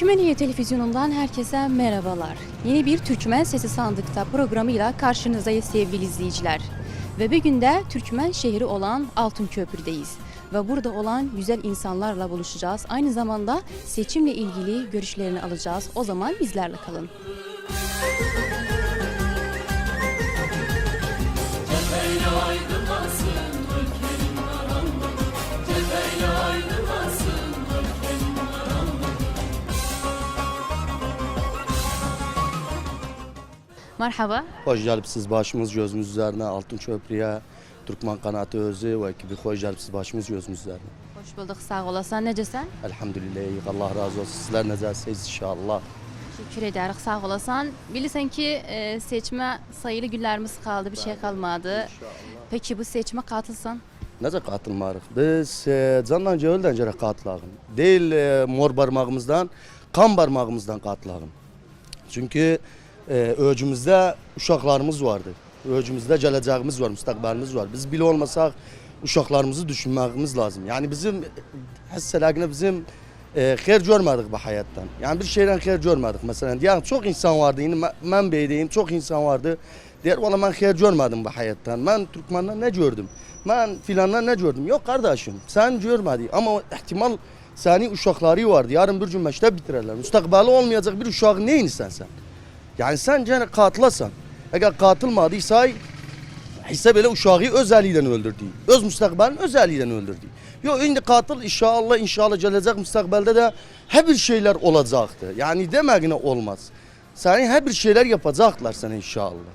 Türkmeniye Televizyonu'ndan herkese merhabalar. Yeni bir Türkmen Sesi Sandıkta programıyla karşınızdayız sevgili izleyiciler. Ve bugün de Türkmen şehri olan Altınköprü'deyiz. Ve burada olan güzel insanlarla buluşacağız. Aynı zamanda seçimle ilgili görüşlerini alacağız. O zaman bizlerle kalın. Merhaba. Hoş gelipsiz başımız gözümüz üzerine Altın Köprü'ye, Türkmen Kanaatı Özü ve ekibi hoş gelipsiz başımız gözümüz üzerine. Hoş bulduk. Sağ olasın. Necesen? Elhamdülillah. Allah razı olsun. Sizler necəsiniz inşallah. Teşekkür ederiz. Sağ olasın. Bilirsen ki e, seçme sayılı günlerimiz kaldı. Bir şey kalmadı. Peki bu seçime katılsan? Necə qatılmarıq? Biz e, candan cəhildən görə qatılağın. Deyil e, mor barmağımızdan, kan barmağımızdan qatılağın. Çünki e, öcümüzdə uşaqlarımız vardı. Öcümüzdə gələcəyimiz var, müstəqbəlimiz var. Biz belə olmasaq uşaqlarımızı düşünməyimiz lazım. Yəni bizim həssələklə bizim e, xeyir görmədik bu həyatdan. Yəni bir şeydən xeyir görmədik. Məsələn, deyək çox insan vardı. İndi mən- beydəyim, çox insan vardı. Deyir, valla mən xeyir görmədim bu həyatdan. Mən Türkməndən nə gördüm? Mən filandan nə gördüm? Yox qardaşım, sən görmədin. Amma ehtimal sənin uşaqları vardı. Yarın bir gün məktəb bitirərlər. Müstəqbəli olmayacaq bir uşağı nə edirsən sən? Yəni sən gene katılasan. Eğer katılmadıysa hesap elə uşağı öz əliyle öldürdü. Öz müstəqbəlini öz əliyle öldürdü. Yok indi katıl inşallah inşallah gelecek müstəqbəldə də hər bir şeyler olacaktı. Yani deməyinə olmaz. Səni hər bir şeyler yapacaklar sana inşallah.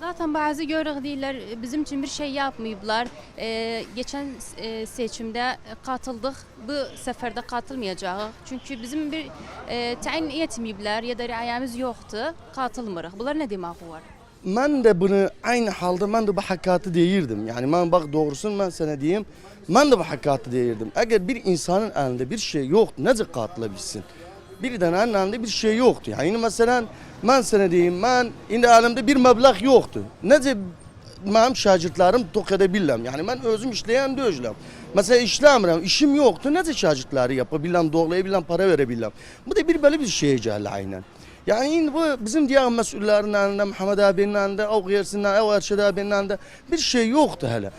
Zaten bazı görüyoruz değiller bizim için bir şey yapmayıblar. E, geçen e, seçimde katıldık. Bu seferde katılmayacağız. Çünkü bizim bir e, tayin etmeyibler ya da riayemiz yoktu. Katılmırıq. Bunlar ne demek var? Mən də bunu aynı halda mən də bu hakikati deyirdim. Yani mən bax doğrusunu mən sənə deyim. Mən də bu hakikati deyirdim. Əgər bir insanın əlində bir şey yoxdur, necə qatıla bilsin? Bir dənənin əlində bir şey. Yəni indi məsələn mən sənə deyim, mən indi əlimdə bir məbləğ yoxdur. Necə mənim şagirdlərim tox edə bilirəm. Yəni mən özüm işləyən deyiləm. Məsələn işləmirəm, işim yoxdur. Necə şagirdləri yapa bilirəm, doğlaya bilirəm, para verə bilirəm. Bu da bir belə bir şey gəlir aynən. Yani bu bizim diğer mesullerin elinde, Muhammed abinin elinde, o gıyırsından, o Erşed abinin elinde bir şey yoktu hele.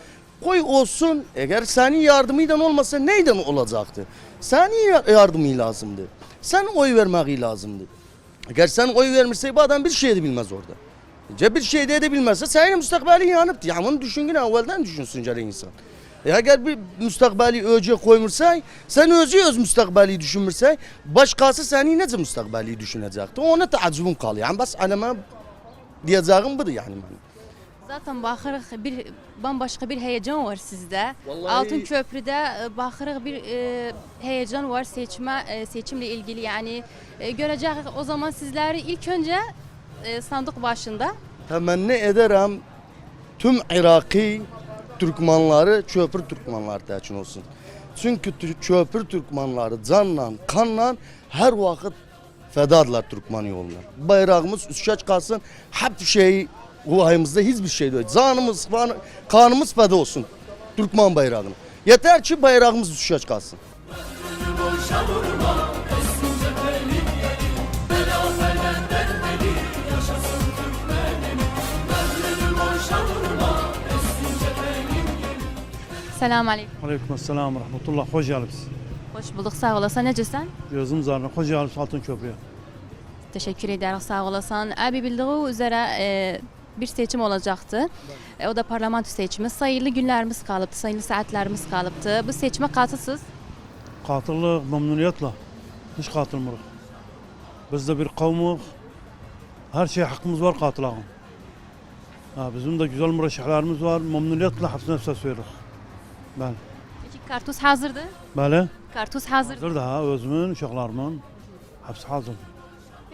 Koy olsun, eğer senin yardımıyla olmasa neyden olacaktı? Senin ya- yardımı lazımdı. Sen oy vermeyi lazımdı. Eğer sen oy vermişse bu adam bir şey de bilmez orada. Ce bir şey de edebilmezse senin müstakbelin yanıptı. Ya bunu düşünün evvelden düşünsün cari insan. E eğer bir müstakbeli öcüye koymursan, sen özü öz müstakbeli düşünmürsen, başkası seni nece müstakbeli düşünecekti. Ona taaccubun kalıyor. Yani bas anama diyeceğim budur yani. Zaten baxırıq bir bambaşqa bir heyecan var sizdə. Vallahi- Altın Köprüdə e, baxırıq bir e, heyecan var seçmə e, seçimlə ilgili. Yəni e, görəcəyik o zaman sizləri ilk öncə e, sandıq başında Temenni ederim tüm Iraki Türkmenleri köprü Türkmenler için olsun. Çünkü tü- köprü Türkmenleri canla, kanla her vakit fedadılar Türkmen yollar. Bayrağımız üstçaç kalsın, hep şey vahimizde hiçbir şey. Canımız, kan- kanımız feda olsun Türkmen bayrağına. Yeter ki bayrağımız üstçaç kalsın. Salam aleykum. Aleyküm selam rahmetullah. Hoş geldiniz. Xoş bulduq. Sağ olasan. Necəsən? Gözüm zarına hoş geldiniz Altın Köprü'ye. Teşekkür ederiz. Sağ olasan. Abi bildiği üzere e, bir seçim olacaktı. E, o da parlamento seçimi. Sayılı günlerimiz kalıptı, sayılı saatlerimiz kalıptı. Bu seçime katılsız. Katıllık memnuniyetle. Hiç katılmıyoruz. Biz de bir kavmuk. Her şey hakkımız var katılağın. Ha, bizim de güzel mürəşşəhlərimiz var. Memnuniyetle hepsine söz veririk. Ben. Peki kartuz hazırdı. Böyle. Kartuz hazır. Hazır da özümün, uşaqlarımın. Hepsi hazır.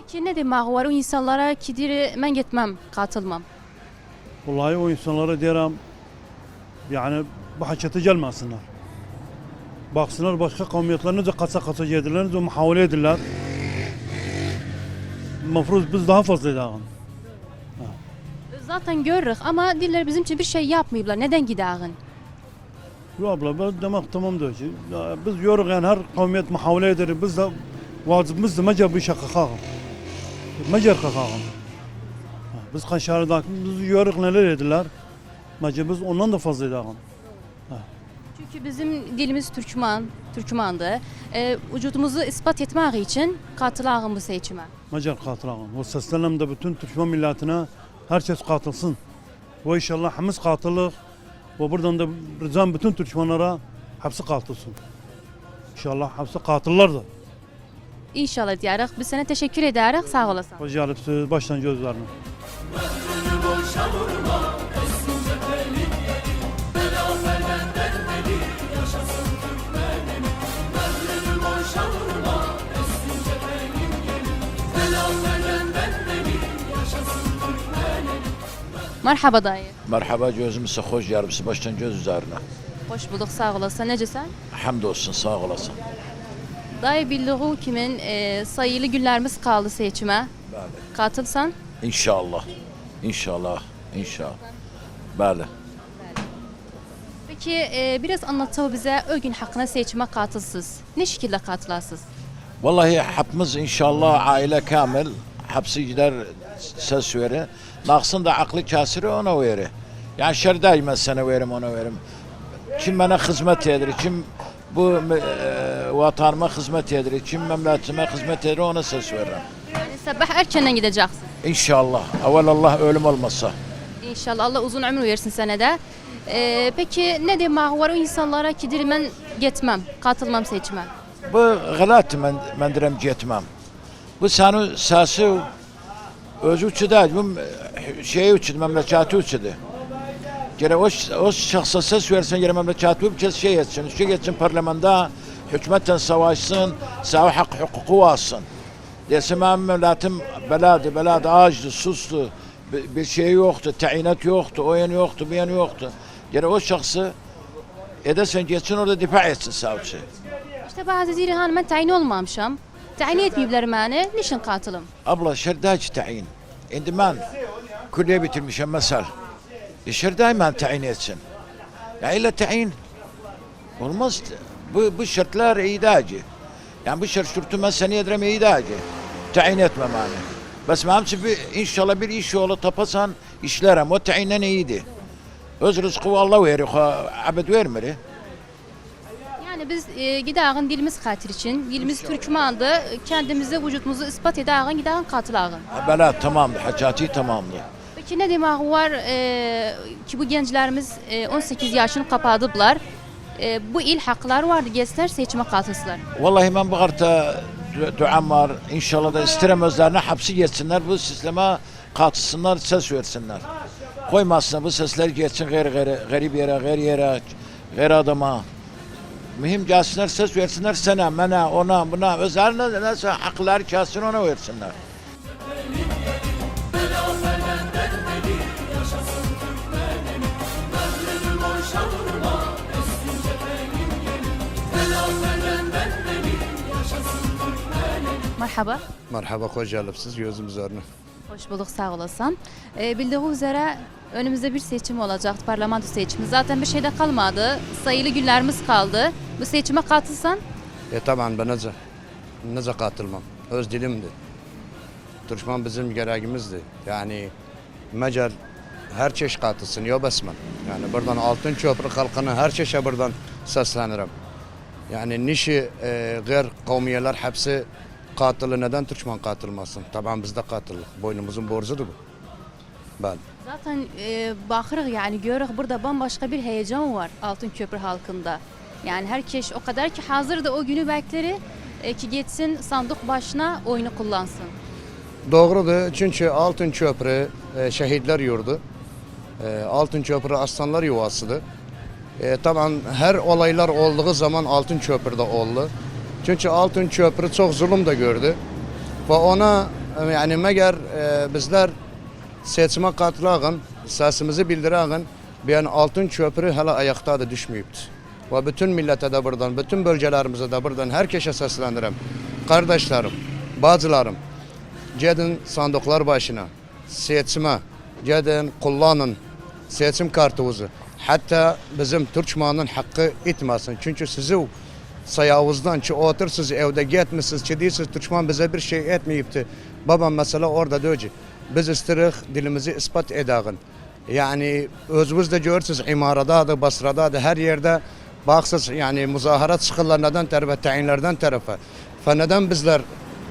Peki ne demek var o insanlara ki diri ben gitmem, katılmam. Vallahi o insanlara derim yani bu hakikate gelmesinler. Baksınlar başka kavmiyetler nece kasa kasa yedirler, nece muhavele edirler. Mafruz biz daha fazla edelim. Zaten görürük ama diller bizim için bir şey yapmayıblar. Neden gidağın? Yo abla ben demek tamam diyor ki ya biz yoruk yani her kavmiyet muhavele eder. Biz de vacibimiz de meca bu işe kalkalım. Mecer kalkalım. Ha, Biz Kaşarı'dan biz yörük neler ediler. Meca biz ondan da fazla edelim. Çünkü bizim dilimiz Türkmen, Türkmendir. E, vücudumuzu ispat etmek için katılağım bu seçime. Mecer katılalım. O seslenem de bütün Türkmen milletine herkes katılsın. Ve inşallah hemiz katılır. Ve buradan da ricam bütün Türkmenlere hepsi katılsın. İnşallah hepsi katılırlar da. İnşallah diyerek biz sana teşekkür ederiz. Sağ olasın. Hoş geldiniz baştan gözlerine. Merhaba dayı. Merhaba gözümüzü hoş yardımcısı baştan göz üzerine. Hoş bulduk sağ olasın. Necesen? Hamdolsun sağ olasın. Dayı bildiği kimin e, sayılı günlerimiz kaldı seçime. Bəli. Katılsan. İnşallah. İnşallah. İnşallah. Bəli. Peki e, biraz anlatı bize o gün hakkında seçime katılsız. Ne şekilde katılasız? Vallahi hepimiz inşallah aile kamil. Hepsi gider ses verir. Naqsın da aklı kasiri ona verir. Yani şerdayım ben sana verim ona verim. Kim bana hizmet edir, kim bu e, vatanıma hizmet edir, kim memleketime hizmet edir ona ses veririm. Yani sabah erkenden gideceksin. İnşallah. Evvel Allah ölüm olmasa. İnşallah Allah uzun ömür versin sana da. E, peki ne demek var o insanlara ki derim ben gitmem, katılmam seçime. Bu g'alati men men direm getmem. Bu seni sesi özü için değil, bu şey için, memleketi içindir. Gene o, o şahsa ses versen gene memleketi bir kez şey etsin, şey etsin parlamenda, hükümetten savaşsın, sahi hak hukuku alsın. Desin benim memleketim beladı, beladı ağaçtı, sustu, bir, bir şey yoktu, tayinat yoktu, o yan yoktu, bu yan yoktu. Gene o şahsı edersen geçsin orada difa etsin savcı. İşte bazı diri hanım ben tayin olmamışam. Tayin etmeyipler beni. Niçin katılım? Abla şerdaj tayin. Şimdi ben külliye bitirmişim mesel. E şerdaj ben tayin etsin. Ya illa tayin. Olmaz. Bu, bu şartlar idacı. Yani bu şart şurtu ben seni yedirem idacı. Tayin etmem yani. Bes memsi bir inşallah bir iş yolu tapasan işlerim. O tayinden iyiydi. Öz rızkı Allah veriyor. Abed vermir. Yani biz e, gidağın dilimiz katil için, dilimiz Türkmen'dı. Kendimizi, vücudumuzu ispat edağın, gidağın katılağın. Bela tamamdı. Hacati tamamdı. Peki ne demek var e, ki bu gençlerimiz e, 18 yaşını kapadılar. E, bu il hakları vardı, gençler seçime katılsınlar. Vallahi ben bu karta du- duam var. İnşallah da istirem özlerine hapsi geçsinler. Bu sisteme katılsınlar, ses versinler. Koymasınlar bu sesler geçsin gayri gayri, garip yere, gayri yere, gayri adama. Mühim gelsinler, ses versinler sana, mena, ona, buna. Nasıl haklar gelsin ona versinler. Merhaba. Merhaba, hoş geldiniz gözüm üzerine. Hoş bulduk, sağ olasın. E, bildiği üzere önümüzde bir seçim olacak, parlamento seçimi. Zaten bir şey de kalmadı. Sayılı günlerimiz kaldı. Bu seçime katılsan E taban ben nece, nece katılmam. Öz dilimdi. Türkmen bizim gereğimizdi. Yani Mecer her çeşit katılsın, yo besmen. Yani buradan altın köprü halkına her çeşe buradan seslenirim. Yani nişi e, gayr kavmiyeler hepsi katılı neden Türkmen katılmasın? Taban biz de katıldık. Boynumuzun borcudur bu. Ben. Zaten e, bakırıq yani görürük burada bambaşka bir heyecan var Altın Köprü halkında. Yani herkes o kadar ki hazırda o günü bekleri e, ki geçsin sandık başına oyunu kullansın. Doğrudur. Çünkü Altın Köprü e, şehitler yurdu. E, Altın Köprü aslanlar yuvasıdır. E, tamam her olaylar olduğu zaman Altın Köprü'de oldu. Çünkü Altın Köprü çok zulüm de gördü. Ve ona yani meğer e, bizler seçime katılağın, sesimizi bildirağın bir Altın Köprü hala ayakta da düşmeyipti. Ve bütün millete de buradan, bütün bölgelerimize de buradan herkese seslenirim. Kardeşlerim, bacılarım, Gedin sandıklar başına, seçime, gedin kullanın seçim kartınızı. Hatta bizim Türkmen'in hakkı itmesin. Çünkü sizi sayağınızdan ki otursunuz evde gitmişsiniz ki değilsiniz Türkmen bize bir şey etmeyipti. Babam mesela orada diyor ki biz istirik dilimizi ispat edağın. Yani özümüz de görürsünüz imarada da Basra'da da her yerde baksız yani muzaharat çıkırlarından tarafa tayinlerden tarafa. Fa neden bizler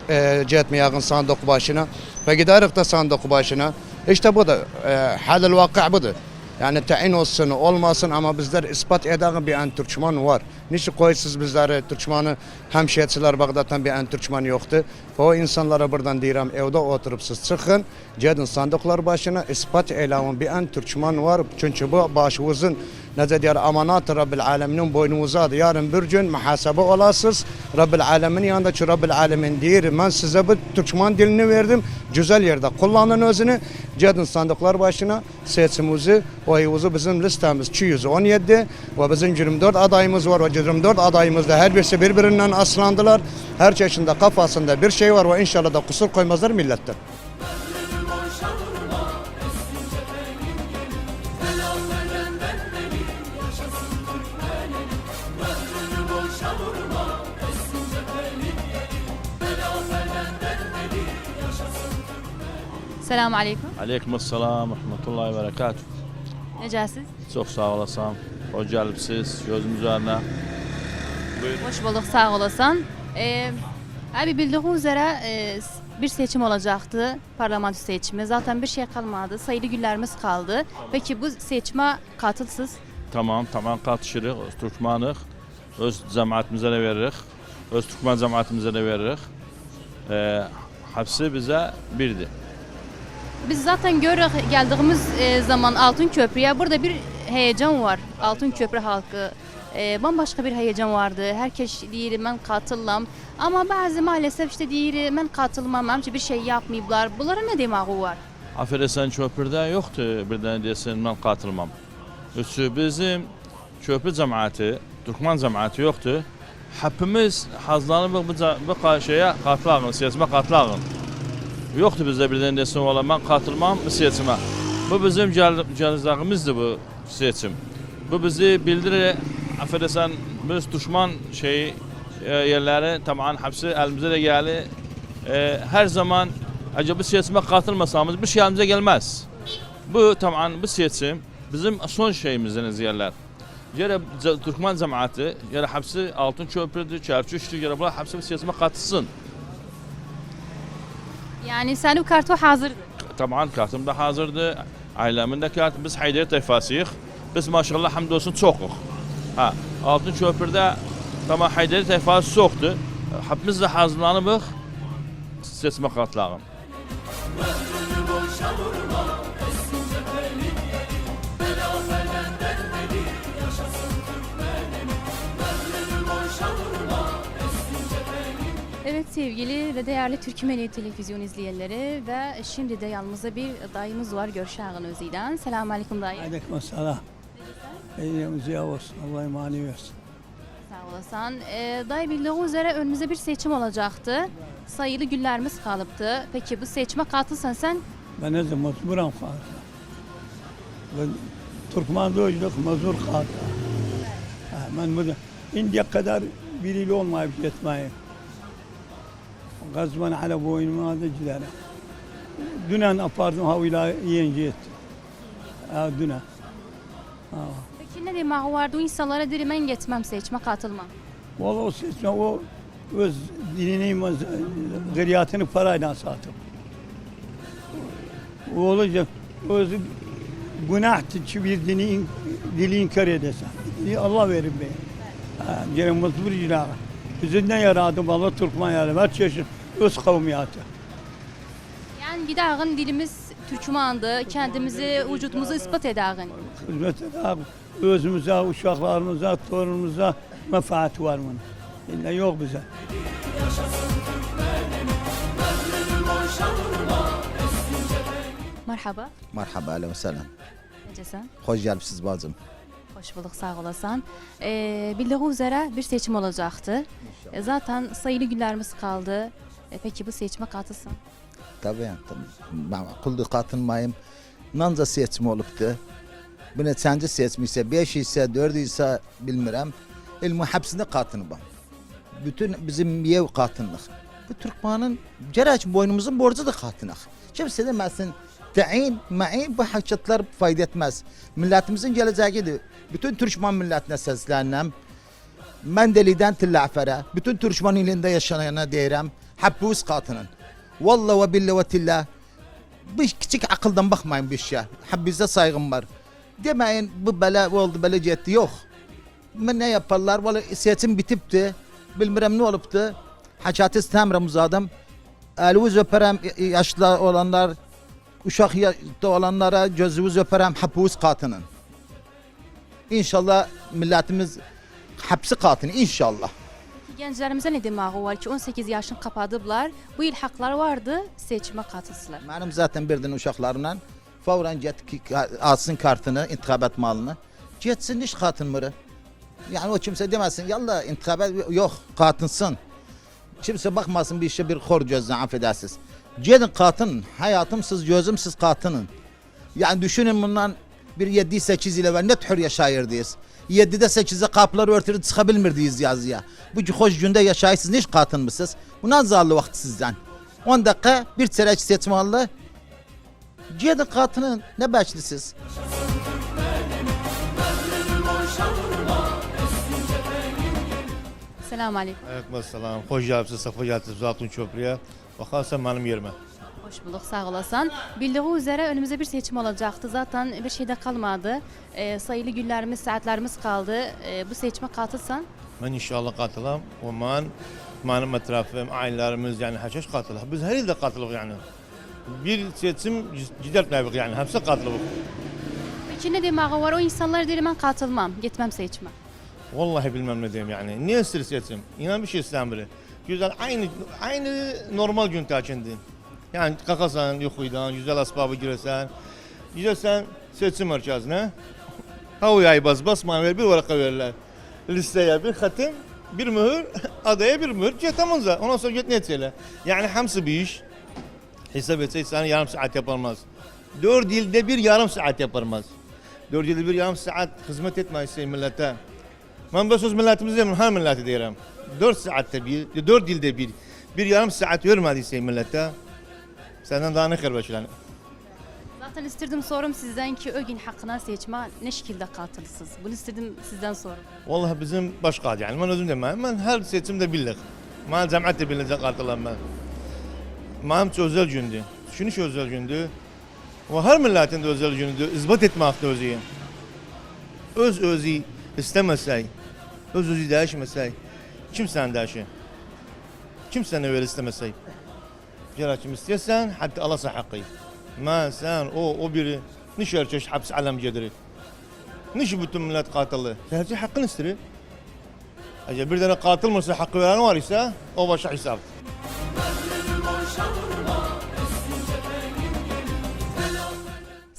e, cetmeyağın sandık başına ve giderik de sandık başına. İşte bu da e, halil vakı budur. Yani tayin olsun olmasın ama bizler ispat edağın bir en Türkmen var. Niçin koysiz bizler Türkmen'i hemşehriler Bağdat'tan bir en Türkmen yoktu. O insanlara buradan diyorum evde oturup siz çıkın. Cedin sandıklar başına ispat eylem bir en Türkmen var. Çünkü bu başımızın ne diyor amanat Rabbil Alemin'in boynunuza yarın bir gün muhasebe olasınız. Rabbil Alemin yanında ki Rabbil Alemin diyor ben size bu Türkmen dilini verdim. Güzel yerde kullanın özünü. Cedin sandıklar başına seçimizi oyumuzu bizim listemiz 217 ve bizim 24 adayımız var 24 adayımız da her birisi birbirinden aslandılar. Her çeşinde kafasında bir şey var ve inşallah da kusur koymazlar milletten. Selamun aleyküm. Aleyküm selam, rahmetullahi ve berekatuhu. Necəsiz? Çok sağ olasam. Hoş gelipsiz gözüm Hoş bulduk, sağ olasan. Ee, abi bildiğin üzere e, bir seçim olacaktı, parlamento seçimi. Zaten bir şey kalmadı, sayılı günlerimiz kaldı. Peki bu seçime katılsız. Tamam, tamam katışırıq, öz Türkmanıq. Öz cəmiyyətimizə də veririk. Öz Türkmen cəmiyyətimizə də veririk. Ee, hepsi bize birdir. Biz zaten görürük geldiğimiz e, zaman Altın Köprü'ye burada bir heyecan var. Altın Köprü halkı. E, bambaşka bir heyecan vardı. Herkes deyir ben katıllam. Ama bazı maalesef işte deyir ben katılmam. Hemçe bir şey yapmayıblar. Bunlara ne demeği var? Affedersen köprüdə yoxdur bir dənə desin mən qatılmam. Üçü bizim köprü cəmiyyəti, Türkmen cəmiyyəti yoxdur. Hepimiz hazırlanıb bu bu qa- şeyə qatılağın, seçimə qatılağın. Yoxdur bizdə bir dənə desin valla mən qatılmam bu seçimə. Bu bizim gələcəyimizdir bu seçim. Bu bizi bildirir. Affedersen biz düşman şeyi e, yerleri tamam hepsi elimize de geldi. E, her zaman acaba seçime katılmasamız bir şey elimize gelmez. Bu tamam bu seçim bizim son şeyimizden yerler. Yere Türkmen cemaati, yere hepsi Altın Köprü'dür, Çerçüş'tür, yere bunlar hepsi bu seçime katılsın. Yani senin kartı hazır. Tamam kartım da hazırdı. Ailemin de kartı. Biz Haydari tayfasıyıq. Biz maşallah hamdolsun çoxuq. Ha, Altın Köprüdə tamam Haydari tayfası çoxdur. Hepimiz de hazırlanıbıq. Seçmə qatılağın. Evet sevgili ve değerli Türkmeni televizyon izleyenleri ve şimdi de yanımızda bir dayımız var Görşağın Özü'den. Selamun Aleyküm dayı. Aleyküm selam. Eylemiz ya olsun. Allah imani versin. Sağ olasın. Ee, dayı bildiğin üzere önümüzde bir seçim olacaktı. Sayılı günlerimiz kalıptı. Peki bu seçime katılsan sen Ben ne zaman mecburen fazla. Ben Türkmen doğuşluk mecbur kaldı. Ha, Ben burada indiye kadar biriyle olmayıp gitmeyi. Gazban ala boynuma da giderim. Dünen apardım ha ila yenge etti. Ha dünen. Ha. Ne demek vardı o insanlara derim ben gitmem seçime katılmam. Vallahi o seçme o öz dinini, gıriyatını parayla satıp. O olacak öz günahtı ki bir dini, in- dili inkar edesen. Dini Allah verin be. Gene mecbur icra. Bizden yaradım Allah Türkmen yaradım. Her çeşit öz kavmiyatı. Yani gidağın dilimiz Türkmendı. Kendimizi, vücudumuzu ispat edağın. Hizmet eder. Özümüze, uşaklarımıza, torunumuza menfaati var bunun. İlla yok bize. Merhaba. Merhaba, aleyküm selam. Necesen? Hoş gelipsiz bacım. Hoş bulduk, sağ olasın. Ee, bildiğin üzere bir seçim olacaktı. E, zaten sayılı günlerimiz kaldı. E, peki bu seçime katılsan? Tabii, tabii. Ben kuldu katılmayayım. Nanca seçim oluptu. Seçim ise, beş ise, dört ise bilmirəm. İlmi hepsine katılmam. bütün bizim yev katınlık. Bu Türkmanın gerek boynumuzun borcudur katınlık. Kimse demesin tayin, main bu hakikatler fayda etmez. Milletimizin geleceğidir. Bütün Türkmen milletine seslenmem. Mendeli'den Tillafere, bütün Türkmen ilinde yaşanana deyirəm, habbus katının. Vallahi ve billahi ve tillah. Bu küçük akıldan bakmayın bir şey. Habbize saygım var. Demeyin bu bela oldu bela cetti yok. Ben ne yaparlar? Valla seçim bitipti. Bilmirəm ne oluptu. Haçatı istemrem uzadım. Elvuz öperem yaşlı olanlar, uşak yaşta olanlara gözümüz öperem hapus katının. İnşallah milletimiz hapsi katını inşallah. Gənclərimizə nə deməyi var ki, 18 yaşını kapadıblar. Bu il haqları vardı, seçimə katılsınlar. Benim zaten bir tane uşaklarımla favran get ki alsın kartını, intihabat malını. Getsin iş katın mırı. Yani o kimse demesin yalla intihabat yok katınsın. Kimse bakmasın bir işe bir hor gözle affedersiz. Gidin katın, hayatımsız gözümsüz katının. Yani düşünün bundan bir 7-8 yıl evvel ne tür yaşayırdıyız. 7'de 8'de kapıları örtülü çıkabilmirdiyiz yazıya. Bu hoş günde yaşayısınız hiç katın mısınız? Bu nazarlı vakti sizden. 10 dakika bir çeyrek seçmalı. Gidin katının ne beklisiz? Selamun aleyküm. Aleykümselam. Hoş geldiniz, sefa geldiniz Zatun Köprü'ye. Bakarsan benim yerime. Hoş bulduk, sağ olasın. Bildiği üzere önümüzde bir seçim olacaktı. Zaten bir şey de kalmadı. Ee, sayılı günlerimiz, saatlerimiz kaldı. Ee, bu seçime katılsan Ben inşallah katılam. O man, benim etrafım, ailelerimiz yani herkes katılır. Biz her ilde katılır yani. Bir seçim gidertmeyik yani. Hepsi katılır. Peki ne demeği var? O insanlar derim ben katılmam, gitmem seçime. Vallahi bilmem ne diyeyim yani. Niye sır seçim? İnan bir şey istemiyorum. Güzel aynı aynı normal gün takindi. Yani kalkasan yukarıdan güzel asbabı giresen. Gidersen seçim merkezine. Havayı bas basma ver bir varaka verirler. Listeye bir hatim, bir mühür, adaya bir mühür. Cetamınza. Ondan sonra git ne etseyler. Yani hamsi bir iş. Hesap etseysen yarım saat yapılmaz. Dört yılda bir yarım saat yapılmaz. Dört yılda bir yarım saat hizmet etmez millete. Ben bu söz milletimiz değil, her milleti diyelim. 4 saatte bir, 4 dilde bir, bir yarım saat vermediyse millete, senden daha ne başlayalım. Zaten istedim sorum sizden ki o gün hakkına seçme ne şekilde katılsınız? Bunu istedim sizden sorum. Vallahi bizim başka yani, ben özüm demem, ben her seçimde bildik. Ben cemaat bilinecek artılan ben. Benim için özel gündü. Şunu şu özel gündü. Ve her milletin de özel gündü. İzbat etmekte özü. Öz özü istemesey, öz özü değişmesey, kim sen değişir? Kim seni öyle istemesey? Gerçi kim istiyorsan hatta Allah hakkı. Ma sen o o biri niş erkeş hapis alem cediri. Niş bütün millet katılı. Sadece hakkını istiyor. Eğer bir tane katil mısın hakkı veren var ise o başa hesap.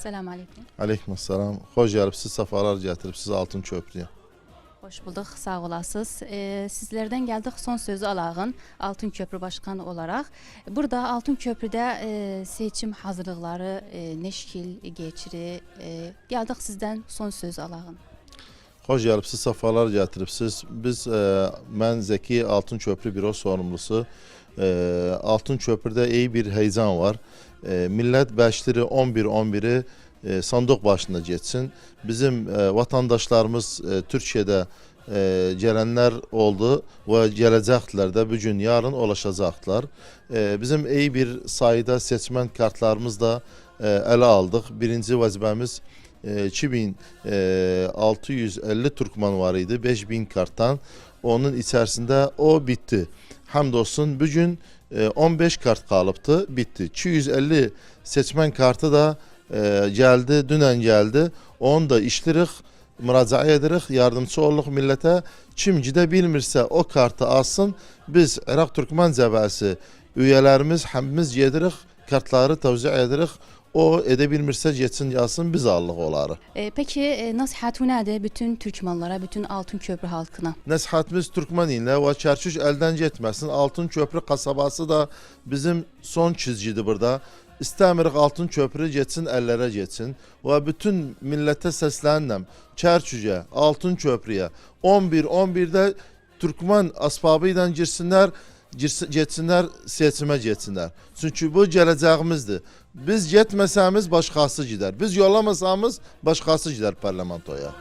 Selamun aleyküm. Aleykümselam. Hoş gelipsiz, sefalar getiripsiz Altın Köprüye. Hoş bulduk, sağ olasınız. Ee, sizlerden geldik son sözü alağın Altın Köprü Başkanı olarak. Burada Altın Köprü'de e, seçim hazırlıkları e, ne şekil geçiri? E, geldik sizden son söz alağın. Hoş gelipsiz, sefalar getiripsiz. Biz, e, ben Zeki Altın Köprü Büro sorumlusu. E, Altın Köprü'de iyi bir heyecan var. E, millet beşleri 11-11'i e, sandık başında geçsin. Bizim e, vatandaşlarımız e, Türkiye'de e, gelenler oldu ve gelecekler de bugün yarın ulaşacaklar. E, bizim iyi bir sayıda seçmen kartlarımız da e, ele aldık. Birinci vazifemiz e, 2650 Türkmen var idi 5000 karttan. Onun içerisinde o bitti. Hamdolsun bugün e, 15 kart kalıptı bitti. 250 seçmen kartı da e, geldi dünen geldi. Onu da işlirik müracaat edirik yardımcı oluruz millete. Kim gide bilmirse o kartı alsın. Biz Irak Türkmen Cəbəsi üyelerimiz hemimiz gedirik kartları tevzi edirik. O edebilmirse geçsin yazsın biz alırıq onları. E, peki e, nasihatı nedir bütün Türkmenlara, bütün Altın Köprü halkına? Nəsihətimiz Türkmen ilə və Kərkük əldən getməsin. Altın Köprü kasabası da bizim son çizgidir burada. İstəmirik Altın Köprü getsin, əllərə getsin və bütün millətə səslənirəm. Kərkükə, Altın Köprüyə 11 11-də Türkmen asbabıyla girsinler, girsin, getsinler, seçime getsinler. Çünkü bu geleceğimizdir. Biz getməsəmiz başqası gider. Biz yollamasamız başqası gider parlamentoya.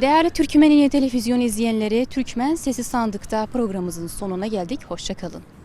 Değerli Türkmen İne Televizyon izleyenleri, Türkmen Sesi Sandık'ta programımızın sonuna geldik. Hoşçakalın.